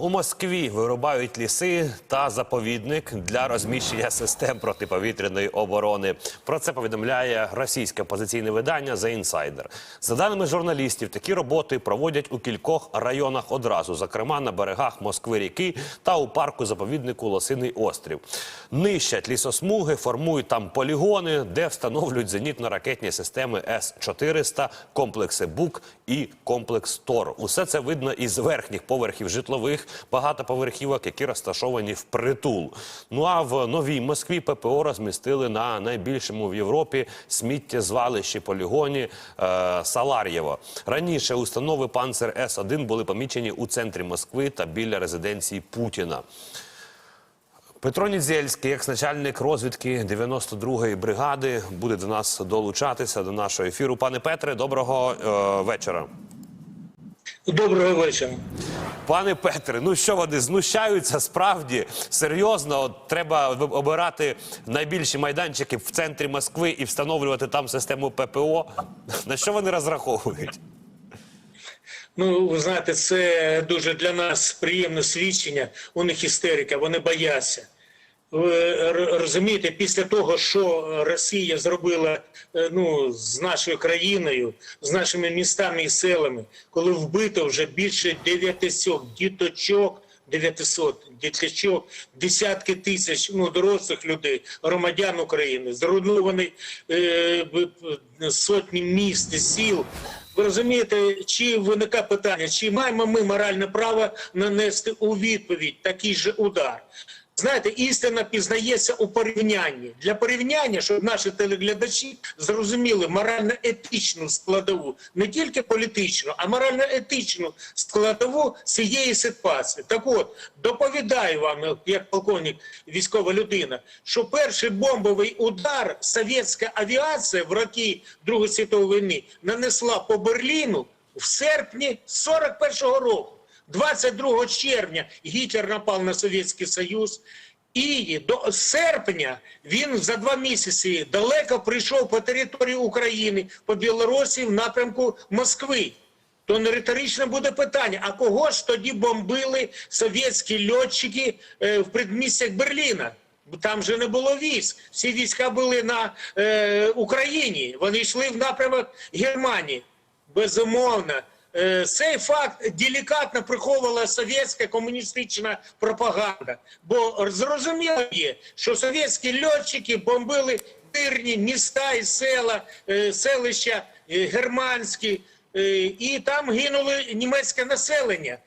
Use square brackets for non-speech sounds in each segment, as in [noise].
У Москві вирубають ліси та заповідник для розміщення систем протиповітряної оборони. Про це повідомляє російське опозиційне видання The Insider. За даними журналістів, такі роботи проводять у кількох районах одразу, зокрема на берегах Москви ріки та у парку заповіднику Лосиний острів. Нищать лісосмуги, формують там полігони, де встановлюють зенітно-ракетні системи С-400, комплекси БУК і комплекс ТОР. Усе це видно із верхніх поверхів житлових багатоповерхівок, які розташовані в притул. Ну а в новій Москві ППО розмістили на найбільшому в Європі сміттєзвалищі полігоні е, Салар'єво. Раніше установи Панцер С-1 були помічені у центрі Москви та біля резиденції Путіна. Петро Нідзельський, екс-начальник розвідки 92-ї бригади, буде до нас долучатися до нашого ефіру. Пане Петре, доброго е, вечора. Доброго вечора. Пане Петре, ну що вони знущаються справді серйозно? От треба обирати найбільші майданчики в центрі Москви і встановлювати там систему ППО. На що вони розраховують? Ну, ви знаєте, це дуже для нас приємне свідчення. У них істерика, вони бояться. Ви розумієте, після того, що Росія зробила е, ну, з нашою країною, з нашими містами і селами, коли вбито вже більше 900 діточок, 900 діточок, десятки тисяч ну, дорослих людей, громадян України, зруйновані е, сотні міст і сіл. Ви розумієте, чи виникає питання, чи маємо ми моральне право нанести у відповідь такий же удар? Знаєте, істина пізнається у порівнянні. Для порівняння, щоб наші телеглядачі зрозуміли морально-етичну складову, не тільки політичну, а морально-етичну складову цієї ситуації. Так от, доповідаю вам, як полковник військова людина, що перший бомбовий удар совєтська авіація в роки Другої світової війни нанесла по Берліну в серпні 41-го року. 22 червня Гітлер напав на Совєтський Союз. І до серпня він за два місяці далеко прийшов по території України, по Білорусі в напрямку Москви. То не риторичне буде питання: а кого ж тоді бомбили совєтські льотчики е, в предмістях Берліна? Там же не було військ. Всі війська були на е, Україні. Вони йшли в напрямок Германії. Безумовно. Е, Цей факт делікатно приховувала совєтська комуністична пропаганда. Бо зрозуміло є, що совєтські льотчики бомбили мирні міста і села, е, селища е, германські, і там гинули німецьке населення.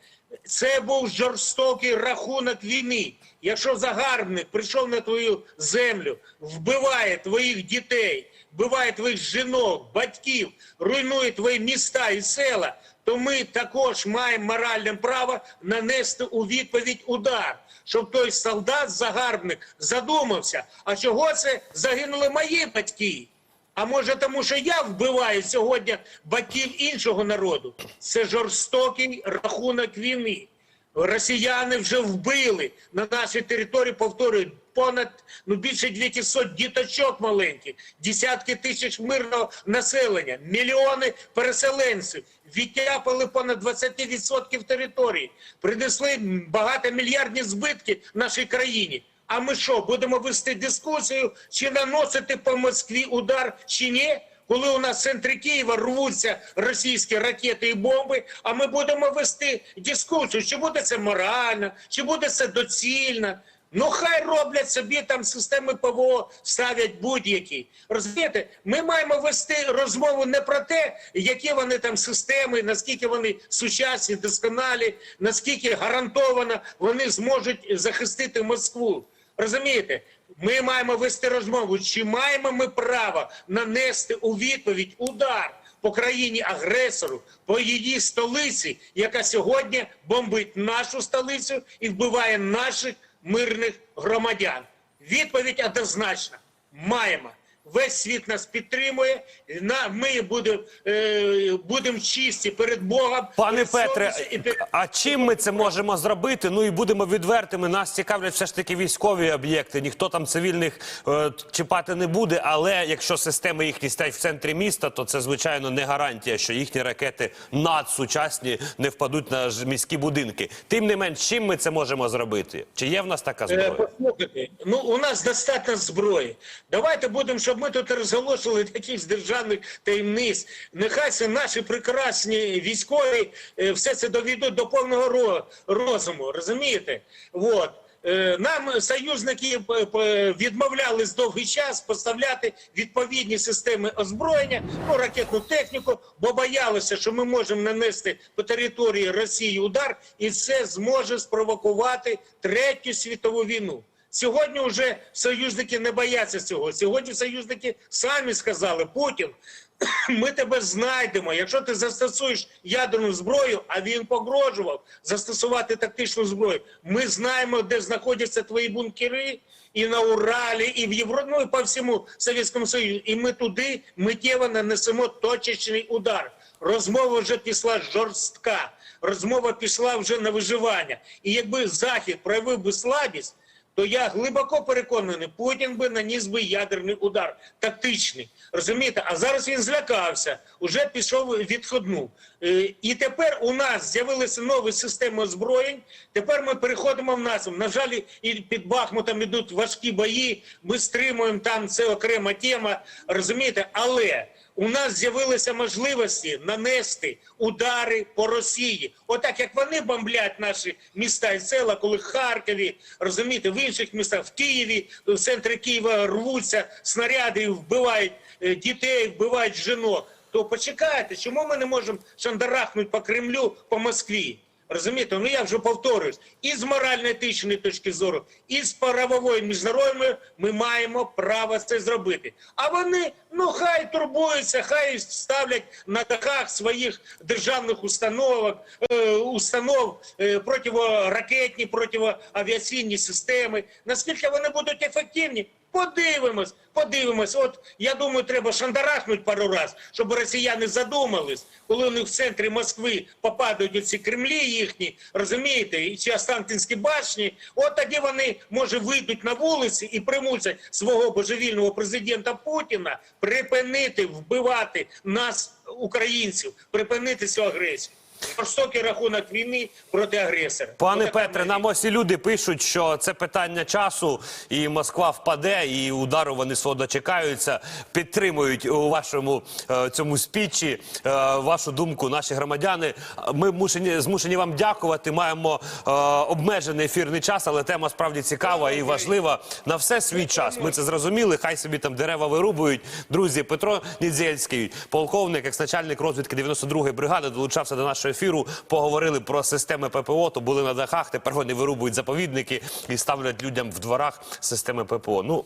Це був жорстокий рахунок війни. Якщо загарбник прийшов на твою землю, вбиває твоїх дітей, вбиває твоїх жінок, батьків, руйнує твої міста і села, то ми також маємо моральне право нанести у відповідь удар, щоб той солдат, загарбник, задумався, а чого це загинули мої батьки? А може тому, що я вбиваю сьогодні батьків іншого народу? Це жорстокий рахунок війни. Росіяни вже вбили на нашій території, повторюю, понад ну більше 200 діточок маленьких, десятки тисяч мирного населення, мільйони переселенців, відтяпали понад 20% території, принесли багатомільярдні збитки нашій країні. А ми що, будемо вести дискусію, чи наносити по Москві удар, чи ні? Коли у нас в центрі Києва рвуться російські ракети і бомби, а ми будемо вести дискусію, чи буде це морально, чи буде це доцільно. Ну хай роблять собі там системи ПВО, ставлять будь-які. Розумієте, ми маємо вести розмову не про те, які вони там системи, наскільки вони сучасні, досконалі, наскільки гарантовано вони зможуть захистити Москву. Розумієте, ми маємо вести розмову, чи маємо ми право нанести у відповідь удар по країні агресору, по її столиці, яка сьогодні бомбить нашу столицю і вбиває наших мирних громадян. Відповідь однозначна: маємо. Весь світ нас підтримує. На ми будемо е, будемо чисті перед Богом. Пане перед Петре, і перед- а чим ми це можемо зробити? Ну і будемо відвертими. Нас цікавлять все ж таки військові об'єкти. Ніхто там цивільних е, чіпати не буде. Але якщо системи їхні стоять в центрі міста, то це звичайно не гарантія, що їхні ракети надсучасні не впадуть на міські будинки. Тим не менш, чим ми це можемо зробити? Чи є в нас така Е, зброя? Послухайте, ну у нас достатньо зброї. Давайте будемо, щоб ми тут розголошували якихось державних таємниць. Нехай це наші прекрасні військові е, все це доведуть до повного розуму. Розумієте? От. Е, Нам союзники п- п- відмовлялись довгий час поставляти відповідні системи озброєння, ну, ракетну техніку, бо боялися, що ми можемо нанести по території Росії удар, і це зможе спровокувати третю світову війну. Сьогодні вже союзники не бояться цього. Сьогодні союзники самі сказали Путін. [clears throat] Ми тебе знайдемо. Якщо ти застосуєш ядерну зброю, а він погрожував застосувати тактичну зброю. Ми знаємо, де знаходяться твої бункери, і на Уралі, і в Європі, ну і по всьому Совєтському Союзу. І ми туди миттєво нанесемо точечний удар. Розмова вже пішла жорстка. Розмова пішла вже на виживання. І якби Захід проявив би слабість, то я глибоко переконаний, Путін би наніс би ядерний удар, тактичний. Розумієте? А зараз він злякався, уже пішов відходну. Е, І тепер у нас з'явилися нові системи озброєнь. Тепер ми переходимо в наступ. На жаль, і під Бахмутом ідуть важкі бої. Ми стримуємо там, це окрема тема. Розумієте, але. У нас з'явилися можливості нанести удари по Росії. Отак як вони бомблять наші міста і села, коли в Харкові, розумієте, в інших містах, в Києві, в центрі Києва рвуться снаряди, вбивають е, дітей, вбивають жінок. То почекайте, чому ми не можемо шандарахнути по Кремлю, по Москві? Розумієте, ну я вже повторююсь, і з морально-етичної точки зору, і з правової міжнародної ми маємо право це зробити. А вони, ну хай турбуються, хай ставлять на дахах своїх державних установок, е, установ е, противоракетні, протиавіаційні системи. Наскільки вони будуть ефективні? Подивимось, подивимось. От я думаю, треба шандарахнути пару раз, щоб росіяни задумались, коли у них в центрі Москви попадають ці Кремлі їхні, розумієте, і ці Останкінські башні. От тоді вони може вийдуть на вулиці і примусять свого божевільного президента Путіна припинити вбивати нас, українців, припинити цю агресію. Жорстокий рахунок війни проти агресора. Пане Отака Петре, нам ось і люди пишуть, що це питання часу, і Москва впаде, і удару вони свого дочекаються. Підтримують у вашому е, цьому спічі е, вашу думку, наші громадяни. Ми мушені змушені вам дякувати. Маємо е, обмежений ефірний час, але тема справді цікава і важлива. На все свій час. Ми це зрозуміли. Хай собі там дерева вирубують. Друзі, Петро Нідзельський, полковник, екс-начальник розвідки 92-ї бригади, долучався до нашого ефіру. Поговорили про системи ППО. То були на дахах. Тепер вони вирубують заповідники і ставлять людям в дворах системи ППО. Ну